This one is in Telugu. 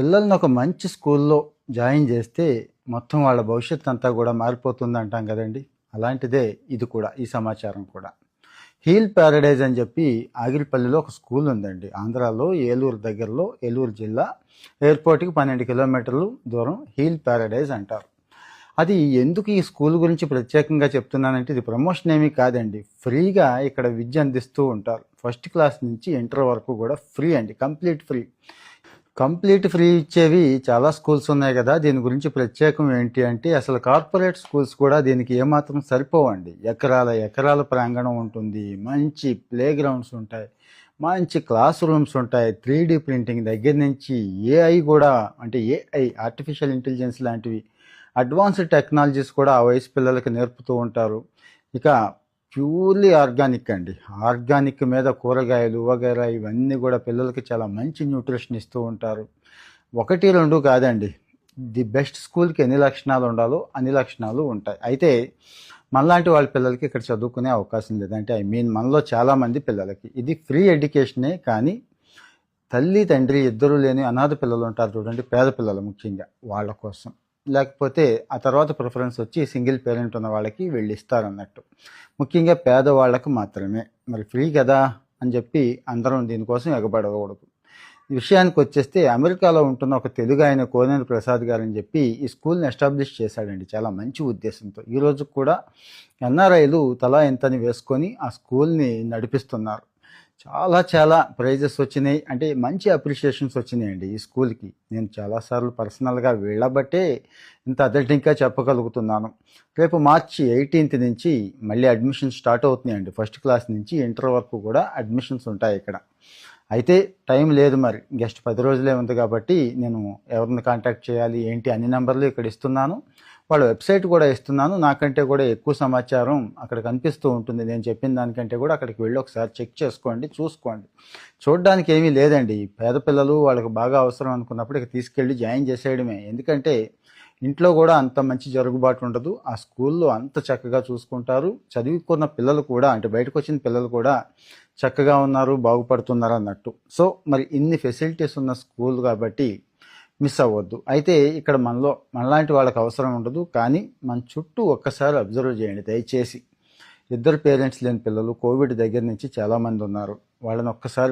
పిల్లల్ని ఒక మంచి స్కూల్లో జాయిన్ చేస్తే మొత్తం వాళ్ళ భవిష్యత్తు అంతా కూడా మారిపోతుంది అంటాం కదండి. అలాంటిదే ఇది కూడా ఈ సమాచారం కూడా. హీల్ ప్యారడైజ్ అని చెప్పి ఆగిరిపల్లిలో ఒక స్కూల్ ఉందండి. ఆంధ్రాలో ఏలూరు దగ్గరలో ఏలూరు జిల్లా ఎయిర్పోర్ట్కి పన్నెండు కిలోమీటర్లు దూరం హీల్ ప్యారడైజ్ అంటారు. అది ఎందుకు ఈ స్కూల్ గురించి ప్రత్యేకంగా చెప్తున్నానంటే ఇది ప్రమోషన్ ఏమీ కాదండి. ఫ్రీగా ఇక్కడ విద్య అందిస్తూ ఉంటారు. ఫస్ట్ క్లాస్ నుంచి ఇంటర్ వరకు కూడా ఫ్రీ అండి. Complete free. కంప్లీట్ ఫ్రీ ఇచ్చేవి చాలా స్కూల్స్ ఉన్నాయి కదా. దీని గురించి ప్రత్యేకం ఏంటి అంటే అసలు కార్పొరేట్ స్కూల్స్ కూడా దీనికి ఏమాత్రం సరిపోవండి. ఎకరాల ఎకరాల ప్రాంగణం ఉంటుంది. మంచి ప్లే గ్రౌండ్స్ ఉంటాయి. మంచి క్లాస్ రూమ్స్ ఉంటాయి. త్రీ ప్రింటింగ్ దగ్గర నుంచి ఏఐ కూడా అంటే ఏఐ ఆర్టిఫిషియల్ ఇంటెలిజెన్స్ లాంటివి అడ్వాన్స్డ్ టెక్నాలజీస్ కూడా ఆ వయసు పిల్లలకి నేర్పుతూ ఉంటారు. ఇక ప్యూర్లీ ఆర్గానిక్ అండి. ఆర్గానిక్ మీద కూరగాయలు వగైరా ఇవన్నీ కూడా పిల్లలకి చాలా మంచి న్యూట్రిషన్ ఇస్తూ ఉంటారు. ఒకటి రెండు కాదండి. ది బెస్ట్ స్కూల్కి ఎన్ని లక్షణాలు ఉండాలో అన్ని లక్షణాలు ఉంటాయి. అయితే మనలాంటి వాళ్ళ పిల్లలకి ఇక్కడ చదువుకునే అవకాశం లేదంటే ఐ మీన్ మనలో చాలామంది పిల్లలకి. ఇది ఫ్రీ ఎడ్యుకేషనే కానీ తల్లి తండ్రి ఇద్దరు లేని అనాథ పిల్లలు ఉంటారు చూడండి పేద పిల్లలు ముఖ్యంగా వాళ్ళ కోసం. లేకపోతే ఆ తర్వాత ప్రిఫరెన్స్ వచ్చి సింగిల్ పేరెంట్ ఉన్న వాళ్ళకి వీళ్ళు ఇస్తారన్నట్టు. ముఖ్యంగా పేదవాళ్ళకు మాత్రమే. మరి ఫ్రీ కదా అని చెప్పి అందరం దీనికోసం ఎగబడకూడదు. విషయానికి వచ్చేస్తే అమెరికాలో ఉంటున్న ఒక తెలుగు ఆయన కోనేరు ప్రసాద్ గారు అని చెప్పి ఈ స్కూల్ని ఎస్టాబ్లిష్ చేశాడండి. చాలా మంచి ఉద్దేశంతో. ఈరోజు కూడా ఎన్ఆర్ఐలు తలా ఎంతని వేసుకొని ఆ స్కూల్ని నడిపిస్తున్నారు. చాలా చాలా ప్రైజెస్ వచ్చినాయి. అంటే మంచి అప్రిషియేషన్స్ వచ్చినాయండి ఈ స్కూల్కి. నేను చాలాసార్లు పర్సనల్గా వెళ్ళబట్టే ఇంత అథెంటిక్గా చెప్పగలుగుతున్నాను. రేపు మార్చి ఎయిటీన్త్ నుంచి మళ్ళీ అడ్మిషన్ స్టార్ట్ అవుతున్నాయండి. ఫస్ట్ క్లాస్ నుంచి ఇంటర్ వరకు కూడా అడ్మిషన్స్ ఉంటాయి ఇక్కడ. అయితే టైం లేదు మరి. గెస్ట్ పది రోజులే ఉంది కాబట్టి నేను ఎవరిని కాంటాక్ట్ చేయాలి ఏంటి అన్ని నెంబర్లు ఇక్కడ ఇస్తున్నాను. వాళ్ళ వెబ్సైట్ కూడా ఇస్తున్నాను. నాకంటే కూడా ఎక్కువ సమాచారం అక్కడ కనిపిస్తూ ఉంటుంది. నేను చెప్పిన దానికంటే కూడా అక్కడికి వెళ్ళి ఒకసారి చెక్ చేసుకోండి చూసుకోండి. చూడడానికి ఏమీ లేదండి. పేద పిల్లలు వాళ్ళకి బాగా అవసరం అనుకున్నప్పుడు ఇక తీసుకెళ్ళి జాయిన్ చేసేయడమే. ఎందుకంటే ఇంట్లో కూడా అంత మంచి జరుగుబాటు ఉండదు. ఆ స్కూల్లో అంత చక్కగా చూసుకుంటారు. చదువుకున్న పిల్లలు కూడా అంటే బయటకు వచ్చిన పిల్లలు కూడా చక్కగా ఉన్నారు బాగుపడుతున్నారు అన్నట్టు. సో మరి ఇన్ని ఫెసిలిటీస్ ఉన్న స్కూల్ కాబట్టి మిస్ అవ్వద్దు. అయితే ఇక్కడ మనలో మనలాంటి వాళ్ళకి అవసరం ఉండదు. కానీ మన చుట్టూ ఒక్కసారి అబ్జర్వ్ చేయండి. దయచేసి. ఇద్దరు పేరెంట్స్ లేని పిల్లలు కోవిడ్ దగ్గర నుంచి చాలామంది ఉన్నారు. వాళ్ళని ఒక్కసారి